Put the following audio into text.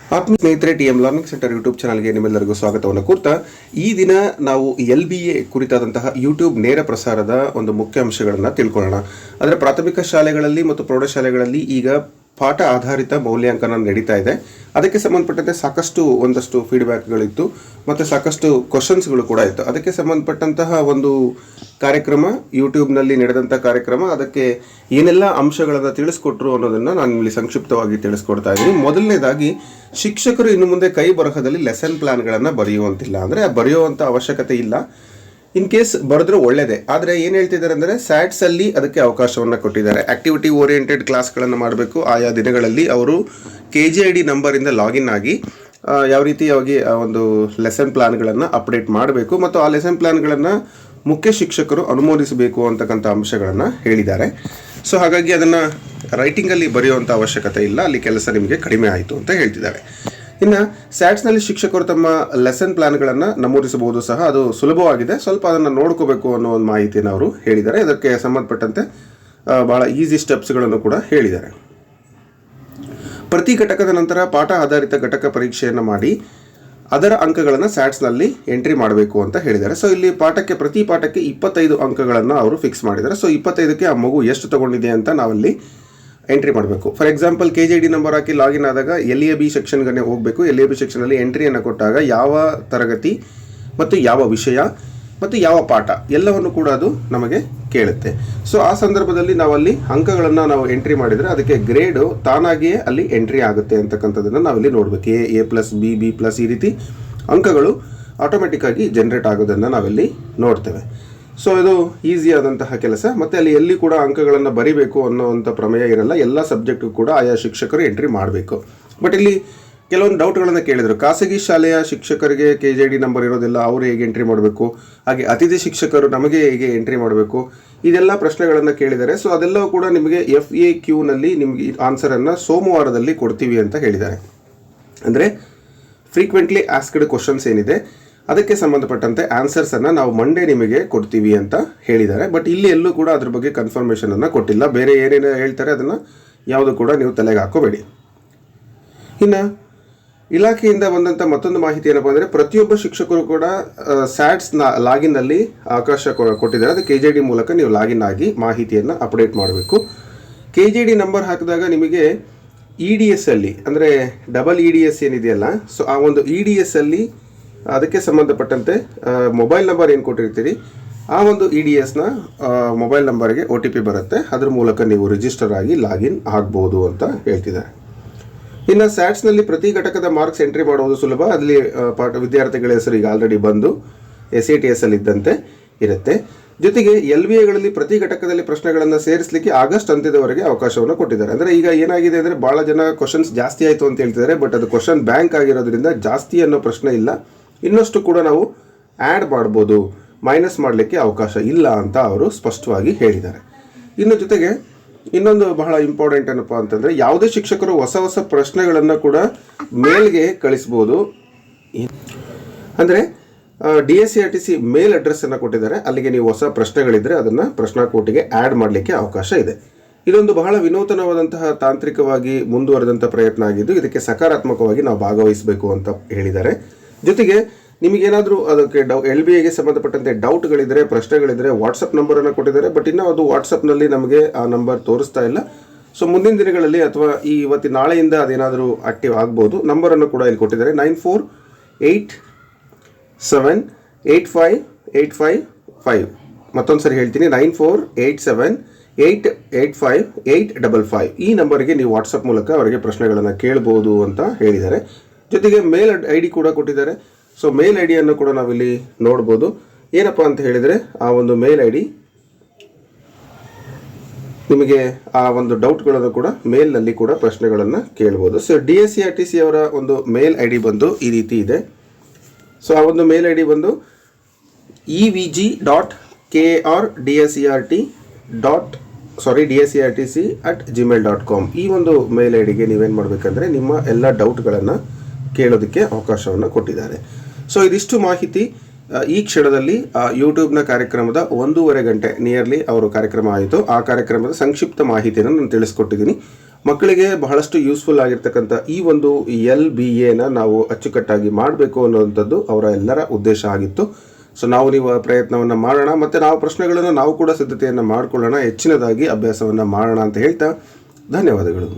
ಆತ್ಮೀಯ ಸ್ನೇಹಿತರೆ T M learning centre YouTube ಚಾನಲ್ಗೆ ನಿಮ್ಮೆಲ್ಲರಿಗೂ ಸ್ವಾಗತವನ್ನು ಕೋರ್ತಾ ಈ ದಿನ ನಾವು ಎಲ್ ಬಿ ಎ ಕುರಿತಾದಂತಹ ಯೂಟ್ಯೂಬ್ ನೇರ ಪ್ರಸಾರದ ಒಂದು ಮುಖ್ಯ ಅಂಶಗಳನ್ನು ತಿಳ್ಕೊಳ್ಳೋಣ. ಅಂದರೆ ಪ್ರಾಥಮಿಕ ಶಾಲೆಗಳಲ್ಲಿ ಮತ್ತು ಪ್ರೌಢಶಾಲೆಗಳಲ್ಲಿ ಈಗ ಪಾಠ ಆಧಾರಿತ ಮೌಲ್ಯಾಂಕನ ನಡೀತಾ ಇದೆ. ಅದಕ್ಕೆ ಸಂಬಂಧಪಟ್ಟಂತೆ ಸಾಕಷ್ಟು ಒಂದಷ್ಟು ಫೀಡ್ಬ್ಯಾಕ್ಗಳಿತ್ತು ಮತ್ತು ಸಾಕಷ್ಟು ಕ್ವಶನ್ಸ್ಗಳು ಕೂಡ ಇತ್ತು. ಅದಕ್ಕೆ ಸಂಬಂಧಪಟ್ಟಂತಹ ಒಂದು ಕಾರ್ಯಕ್ರಮ ಯೂಟ್ಯೂಬ್ನಲ್ಲಿ ನಡೆದಂಥ ಕಾರ್ಯಕ್ರಮ, ಅದಕ್ಕೆ ಏನೆಲ್ಲ ಅಂಶಗಳನ್ನು ತಿಳಿಸ್ಕೊಟ್ರು ಅನ್ನೋದನ್ನು ನಾನು ಇಲ್ಲಿ ಸಂಕ್ಷಿಪ್ತವಾಗಿ ತಿಳಿಸ್ಕೊಡ್ತಾ ಇದ್ದೀನಿ. ಮೊದಲನೇದಾಗಿ, ಶಿಕ್ಷಕರು ಇನ್ನು ಮುಂದೆ ಕೈ ಬರಹದಲ್ಲಿ ಲೆಸನ್ ಪ್ಲ್ಯಾನ್ಗಳನ್ನು ಬರೆಯುವಂತಿಲ್ಲ. ಅಂದರೆ ಬರೆಯುವಂಥ ಅವಶ್ಯಕತೆ ಇಲ್ಲ. ಇನ್ ಕೇಸ್ ಬರೆದ್ರೆ ಒಳ್ಳೇದೇ. ಆದರೆ ಏನು ಹೇಳ್ತಿದ್ದಾರೆ ಅಂದರೆ ಸ್ಯಾಟ್ಸಲ್ಲಿ ಅದಕ್ಕೆ ಅವಕಾಶವನ್ನು ಕೊಟ್ಟಿದ್ದಾರೆ. ಆಕ್ಟಿವಿಟಿ ಓರಿಯೆಂಟೆಡ್ ಕ್ಲಾಸ್ಗಳನ್ನು ಮಾಡಬೇಕು. ಆಯಾ ದಿನಗಳಲ್ಲಿ ಅವರು ಕೆ ಜಿ ಐ ಡಿ ನಂಬರಿಂದ ಲಾಗಿನ್ ಆಗಿ ಯಾವ ರೀತಿಯಾಗಿ, ಆ, ಒಂದು ಲೆಸನ್ ಪ್ಲಾನ್ಗಳನ್ನು ಅಪ್ಡೇಟ್ ಮಾಡಬೇಕು. ಮತ್ತು ಆ ಲೆಸನ್ ಪ್ಲಾನ್ಗಳನ್ನು ಮುಖ್ಯ ಶಿಕ್ಷಕರು ಅನುಮೋದಿಸಬೇಕು ಅಂತಕ್ಕಂಥ ಅಂಶಗಳನ್ನು ಹೇಳಿದ್ದಾರೆ. ಸೊ ಹಾಗಾಗಿ ಅದನ್ನು ರೈಟಿಂಗಲ್ಲಿ ಬರೆಯುವಂಥ ಅವಶ್ಯಕತೆ ಇಲ್ಲ. ಅಲ್ಲಿ ಕೆಲಸ ನಿಮಗೆ ಕಡಿಮೆ ಆಯಿತು ಅಂತ ಹೇಳ್ತಿದ್ದಾರೆ. ಇನ್ನು ಸ್ಯಾಟ್ಸ್ನಲ್ಲಿ ಶಿಕ್ಷಕರು ತಮ್ಮ ಲೆಸನ್ ಪ್ಲಾನ್ಗಳನ್ನು ನಮೂದಿಸಬಹುದು ಸಹ. ಅದು ಸುಲಭವಾಗಿದೆ. ಸ್ವಲ್ಪ ಅದನ್ನು ನೋಡ್ಕೋಬೇಕು ಅನ್ನೋ ಒಂದು ಮಾಹಿತಿಯನ್ನು ಅವರು ಹೇಳಿದ್ದಾರೆ. ಇದಕ್ಕೆ ಸಂಬಂಧಪಟ್ಟಂತೆ ಭಾಳ ಈಸಿ ಸ್ಟೆಪ್ಸ್ಗಳನ್ನು ಕೂಡ ಹೇಳಿದ್ದಾರೆ. ಪ್ರತಿ ಘಟಕದ ನಂತರ ಪಾಠ ಆಧಾರಿತ ಘಟಕ ಪರೀಕ್ಷೆಯನ್ನು ಮಾಡಿ ಅದರ ಅಂಕಗಳನ್ನು ಸ್ಯಾಟ್ಸ್ನಲ್ಲಿ ಎಂಟ್ರಿ ಮಾಡಬೇಕು ಅಂತ ಹೇಳಿದ್ದಾರೆ. ಸೊ ಇಲ್ಲಿ ಪಾಠಕ್ಕೆ, ಪ್ರತಿ ಪಾಠಕ್ಕೆ ಇಪ್ಪತ್ತೈದು ಅಂಕಗಳನ್ನು ಅವರು ಫಿಕ್ಸ್ ಮಾಡಿದ್ದಾರೆ. ಸೊ ಇಪ್ಪತ್ತೈದಕ್ಕೆ ಆ ಮಗು ಎಷ್ಟು ತಗೊಂಡಿದೆ ಅಂತ ನಾವಲ್ಲಿ ಎಂಟ್ರಿ ಮಾಡಬೇಕು. For example K G D number hockey login ಆದಾಗ ಎಲ್ ಎ ಬಿ ಸೆಕ್ಷನ್ಗೆ ಹೋಗಬೇಕು. ಎಲ್ ಎ ಬಿ ಸೆಕ್ಷನಲ್ಲಿ ಎಂಟ್ರಿಯನ್ನು ಕೊಟ್ಟಾಗ ಯಾವ ತರಗತಿ ಮತ್ತು ಯಾವ ವಿಷಯ ಮತ್ತು ಯಾವ ಪಾಠ ಎಲ್ಲವನ್ನು ಕೂಡ ಅದು ನಮಗೆ ಕೇಳುತ್ತೆ. ಸೊ ಆ ಸಂದರ್ಭದಲ್ಲಿ ನಾವಲ್ಲಿ ಅಂಕಗಳನ್ನು ನಾವು ಎಂಟ್ರಿ ಮಾಡಿದರೆ ಅದಕ್ಕೆ ಗ್ರೇಡು ತಾನಾಗಿಯೇ ಅಲ್ಲಿ ಎಂಟ್ರಿ ಆಗುತ್ತೆ ಅಂತಕ್ಕಂಥದ್ದನ್ನು ನಾವಿಲ್ಲಿ ನೋಡಬೇಕು. A A plus B B plus ಈ ರೀತಿ ಅಂಕಗಳು ಆಟೋಮೆಟಿಕ್ಕಾಗಿ ಜನ್ರೇಟ್ ಆಗೋದನ್ನು ನಾವಿಲ್ಲಿ ನೋಡ್ತೇವೆ. ಸೊ ಇದು ಈಸಿ ಆದಂತಹ ಕೆಲಸ. ಮತ್ತು ಅಲ್ಲಿ ಎಲ್ಲಿ ಕೂಡ ಅಂಕಗಳನ್ನು ಬರಿಬೇಕು ಅನ್ನೋವಂಥ ಪ್ರಮೇಯ ಇರಲ್ಲ. ಎಲ್ಲ ಸಬ್ಜೆಕ್ಟು ಕೂಡ ಆಯಾ ಶಿಕ್ಷಕರು ಎಂಟ್ರಿ ಮಾಡಬೇಕು. ಬಟ್ ಇಲ್ಲಿ ಕೆಲವೊಂದು ಡೌಟ್ಗಳನ್ನು ಕೇಳಿದರು. ಖಾಸಗಿ ಶಾಲೆಯ ಶಿಕ್ಷಕರಿಗೆ ಕೆ ಜೆ ಡಿ ನಂಬರ್ ಇರೋದಿಲ್ಲ. ಅವರು ಹೇಗೆ ಎಂಟ್ರಿ ಮಾಡಬೇಕು? ಹಾಗೆ ಅತಿಥಿ ಶಿಕ್ಷಕರು ನಮಗೆ ಹೇಗೆ ಎಂಟ್ರಿ ಮಾಡಬೇಕು? ಇದೆಲ್ಲ ಪ್ರಶ್ನೆಗಳನ್ನು ಕೇಳಿದ್ದಾರೆ. ಸೊ ಅದೆಲ್ಲವೂ ಕೂಡ ನಿಮಗೆ ಎಫ್ ಎ ಕ್ಯೂನಲ್ಲಿ ನಿಮಗೆ ಆನ್ಸರನ್ನು ಸೋಮವಾರದಲ್ಲಿ ಕೊಡ್ತೀವಿ ಅಂತ ಹೇಳಿದ್ದಾರೆ. ಅಂದರೆ ಫ್ರೀಕ್ವೆಂಟ್ಲಿ ಆಸ್ಕ್ಡ್ ಕ್ವಶನ್ಸ್ ಏನಿದೆ? ಅದಕ್ಕೆ ಸಂಬಂಧಪಟ್ಟಂತೆ ಆನ್ಸರ್ಸನ್ನು ನಾವು ಮಂಡೇ ನಿಮಗೆ ಕೊಡ್ತೀವಿ ಅಂತ ಹೇಳಿದ್ದಾರೆ. ಬಟ್ ಇಲ್ಲಿ ಎಲ್ಲೂ ಕೂಡ ಅದ್ರ ಬಗ್ಗೆ ಕನ್ಫರ್ಮೇಷನನ್ನು ಕೊಟ್ಟಿಲ್ಲ. ಬೇರೆ ಏನೇನು ಹೇಳ್ತಾರೆ, ಅದನ್ನು ಯಾವುದು ಕೂಡ ನೀವು ತಲೆಗೆ ಹಾಕೋಬೇಡಿ. ಇನ್ನು ಇಲಾಖೆಯಿಂದ ಬಂದಂಥ ಮತ್ತೊಂದು ಮಾಹಿತಿ ಏನಪ್ಪ ಅಂದರೆ ಪ್ರತಿಯೊಬ್ಬ ಶಿಕ್ಷಕರು ಕೂಡ ಸ್ಯಾಟ್ಸ್ ಲಾಗಿನ್ನಲ್ಲಿ ಅವಕಾಶ ಕೊಟ್ಟಿದ್ದಾರೆ. ಅದು ಕೆ ಜೆ ಡಿ ಮೂಲಕ ನೀವು ಲಾಗಿನ್ ಆಗಿ ಮಾಹಿತಿಯನ್ನು ಅಪ್ಡೇಟ್ ಮಾಡಬೇಕು. ಕೆ ಜೆ ಡಿ ನಂಬರ್ ಹಾಕಿದಾಗ ನಿಮಗೆ ಇ ಡಿ ಎಸ್ ಅಲ್ಲಿ, ಅಂದರೆ ಡಬಲ್ ಇ ಡಿ ಎಸ್ ಏನಿದೆಯಲ್ಲ ಸೊ ಆ ಒಂದು ಇ ಡಿ ಎಸ್ ಅಲ್ಲಿ ಅದಕ್ಕೆ ಸಂಬಂಧಪಟ್ಟಂತೆ ಮೊಬೈಲ್ ನಂಬರ್ ಏನು ಕೊಟ್ಟಿರ್ತೀರಿ? ಆ ಒಂದು ಇ ಡಿ ಎಸ್ನ ಮೊಬೈಲ್ ನಂಬರ್ಗೆ ಒ ಟಿ ಪಿ ಬರುತ್ತೆ. ಅದ್ರ ಮೂಲಕ ನೀವು ರಿಜಿಸ್ಟರ್ ಆಗಿ ಲಾಗಿನ್ ಆಗ್ಬೋದು ಅಂತ ಹೇಳ್ತಿದ್ದಾರೆ. ಇನ್ನು ಸ್ಯಾಟ್ಸ್ನಲ್ಲಿ ಪ್ರತಿ ಘಟಕದ ಮಾರ್ಕ್ಸ್ ಎಂಟ್ರಿ ಮಾಡುವುದು ಸುಲಭ. ಅಲ್ಲಿ ಪಾಠ, ವಿದ್ಯಾರ್ಥಿಗಳ ಹೆಸರು ಈಗ ಆಲ್ರೆಡಿ ಬಂದು ಎಸ್ ಎ ಟಿ ಎಸ್ ಅಲ್ಲಿ ಇದ್ದಂತೆ ಇರುತ್ತೆ. ಜೊತೆಗೆ ಎಲ್ ವಿ ಎಗಳಲ್ಲಿ ಪ್ರತಿ ಘಟಕದಲ್ಲಿ ಪ್ರಶ್ನೆಗಳನ್ನು ಸೇರಿಸಲಿಕ್ಕೆ ಆಗಸ್ಟ್ ಅಂತ್ಯದವರೆಗೆ ಅವಕಾಶವನ್ನು ಕೊಟ್ಟಿದ್ದಾರೆ. ಅಂದರೆ ಈಗ ಏನಾಗಿದೆ ಅಂದರೆ ಭಾಳ ಜನ ಕ್ವಶನ್ಸ್ ಜಾಸ್ತಿ ಆಯಿತು ಅಂತ ಹೇಳ್ತಿದ್ದಾರೆ. ಬಟ್ ಅದು ಕ್ವಶನ್ ಬ್ಯಾಂಕ್ ಆಗಿರೋದ್ರಿಂದ ಜಾಸ್ತಿ ಅನ್ನೋ ಪ್ರಶ್ನೆ ಇಲ್ಲ. ಇನ್ನಷ್ಟು ಕೂಡ ನಾವು ಆ್ಯಡ್ ಮಾಡ್ಬೋದು. ಮೈನಸ್ ಮಾಡಲಿಕ್ಕೆ ಅವಕಾಶ ಇಲ್ಲ ಅಂತ ಅವರು ಸ್ಪಷ್ಟವಾಗಿ ಹೇಳಿದ್ದಾರೆ. ಇನ್ನು ಜೊತೆಗೆ ಇನ್ನೊಂದು ಬಹಳ ಇಂಪಾರ್ಟೆಂಟ್ ಏನಪ್ಪ ಅಂತಂದರೆ ಯಾವುದೇ ಶಿಕ್ಷಕರು ಹೊಸ ಹೊಸ ಪ್ರಶ್ನೆಗಳನ್ನು ಕೂಡ ಮೇಲ್ಗೆ ಕಳಿಸ್ಬೋದು. ಅಂದರೆ D S C R T C mail ಅಡ್ರೆಸ್ಸನ್ನು ಕೊಟ್ಟಿದ್ದಾರೆ. ಅಲ್ಲಿಗೆ ನೀವು ಹೊಸ ಪ್ರಶ್ನೆಗಳಿದ್ದರೆ ಅದನ್ನು ಪ್ರಶ್ನಾಕೋಟಿಗೆ ಆ್ಯಡ್ ಮಾಡಲಿಕ್ಕೆ ಅವಕಾಶ ಇದೆ. ಇದೊಂದು ಬಹಳ ವಿನೂತನವಾದಂತಹ ತಾಂತ್ರಿಕವಾಗಿ ಮುಂದುವರೆದಂಥ ಪ್ರಯತ್ನ ಆಗಿದ್ದು ಇದಕ್ಕೆ ಸಕಾರಾತ್ಮಕವಾಗಿ ನಾವು ಭಾಗವಹಿಸಬೇಕು ಅಂತ ಹೇಳಿದ್ದಾರೆ. ಜೊತೆಗೆ ನಿಮಗೇನಾದರೂ ಅದಕ್ಕೆ ಡೌ ಎಲ್ ಬಿ ಎಗೆ ಸಂಬಂಧಪಟ್ಟಂತೆ ಡೌಟ್ಗಳಿದ್ದರೆ ಪ್ರಶ್ನೆಗಳಿದ್ರೆ ವಾಟ್ಸಪ್ ನಂಬರನ್ನು ಕೊಟ್ಟಿದ್ದಾರೆ. ಬಟ್ ಇನ್ನೂ ಅದು ವಾಟ್ಸಪ್ನಲ್ಲಿ ನಮಗೆ ಆ ನಂಬರ್ ತೋರಿಸ್ತಾ ಇಲ್ಲ. ಸೊ ಮುಂದಿನ ದಿನಗಳಲ್ಲಿ ಅಥವಾ ಈ ಇವತ್ತಿನ ನಾಳೆಯಿಂದ ಅದೇನಾದರೂ ಆಕ್ಟಿವ್ ಆಗ್ಬೋದು. ನಂಬರನ್ನು ಕೂಡ ಇಲ್ಲಿ ಕೊಟ್ಟಿದ್ದಾರೆ. Nine four eight seven eight five eight five five. ಮತ್ತೊಂದು ಸರಿ ಹೇಳ್ತೀನಿ. Nine four eight seven eight eight five eight double five. ಈ ನಂಬರ್ಗೆ ನೀವು ವಾಟ್ಸಪ್ ಮೂಲಕ ಅವರಿಗೆ ಪ್ರಶ್ನೆಗಳನ್ನು ಕೇಳ್ಬೋದು ಅಂತ ಹೇಳಿದ್ದಾರೆ. ಜೊತೆಗೆ ಮೇಲ್ ಐ ಡಿ ಕೂಡ ಕೊಟ್ಟಿದ್ದಾರೆ. ಸೊ ಮೇಲ್ ಐ ಡಿಯನ್ನು ಕೂಡ ನಾವಿಲ್ಲಿ ನೋಡ್ಬೋದು. ಏನಪ್ಪ ಅಂತ ಹೇಳಿದರೆ, ಆ ಒಂದು ಮೇಲ್ ಐ ಡಿ ನಿಮಗೆ ಆ ಒಂದು ಡೌಟ್ಗಳನ್ನು ಕೂಡ ಮೇಲ್ನಲ್ಲಿ ಕೂಡ ಪ್ರಶ್ನೆಗಳನ್ನು ಕೇಳ್ಬೋದು. So D S C R T C ಅವರ ಒಂದು ಮೇಲ್ ಐ ಡಿ ಬಂದು ಈ ರೀತಿ ಇದೆ. ಸೊ ಆ ಒಂದು ಮೇಲ್ ಐ ಡಿ ಬಂದು E V G dot K R D S C R T dot sorry D S C R T C at Gmail dot com ಈ ಒಂದು ಮೇಲ್ ಐ ಡಿಗೆ ನೀವೇನು ಮಾಡಬೇಕಂದ್ರೆ ನಿಮ್ಮ ಎಲ್ಲ ಡೌಟ್ಗಳನ್ನು ಕೇಳೋದಕ್ಕೆ ಅವಕಾಶವನ್ನು ಕೊಟ್ಟಿದ್ದಾರೆ. ಸೊ ಇದಿಷ್ಟು ಮಾಹಿತಿ ಈ ಕ್ಷಣದಲ್ಲಿ ಯೂಟ್ಯೂಬ್ನ ಕಾರ್ಯಕ್ರಮದ ಒಂದೂವರೆ ಗಂಟೆ ನಿಯರ್ಲಿ ಅವರು ಕಾರ್ಯಕ್ರಮ ಆಯಿತು. ಆ ಕಾರ್ಯಕ್ರಮದ ಸಂಕ್ಷಿಪ್ತ ಮಾಹಿತಿಯನ್ನು ನಾನು ತಿಳಿಸ್ಕೊಟ್ಟಿದ್ದೀನಿ. ಮಕ್ಕಳಿಗೆ ಬಹಳಷ್ಟು ಯೂಸ್ಫುಲ್ ಆಗಿರ್ತಕ್ಕಂಥ ಈ ಒಂದು ಎಲ್ ಬಿ ಎನ ನಾವು ಅಚ್ಚುಕಟ್ಟಾಗಿ ಮಾಡಬೇಕು ಅನ್ನೋವಂಥದ್ದು ಅವರ ಎಲ್ಲರ ಉದ್ದೇಶ ಆಗಿತ್ತು. ಸೊ ನಾವು ನೀವು ಪ್ರಯತ್ನವನ್ನು ಮಾಡೋಣ. ಮತ್ತು ನಾವು ಪ್ರಶ್ನೆಗಳನ್ನು ನಾವು ಕೂಡ ಸಿದ್ಧತೆಯನ್ನು ಮಾಡಿಕೊಳ್ಳೋಣ. ಹೆಚ್ಚಿನದಾಗಿ ಅಭ್ಯಾಸವನ್ನು ಮಾಡೋಣ ಅಂತ ಹೇಳ್ತಾ ಧನ್ಯವಾದಗಳು.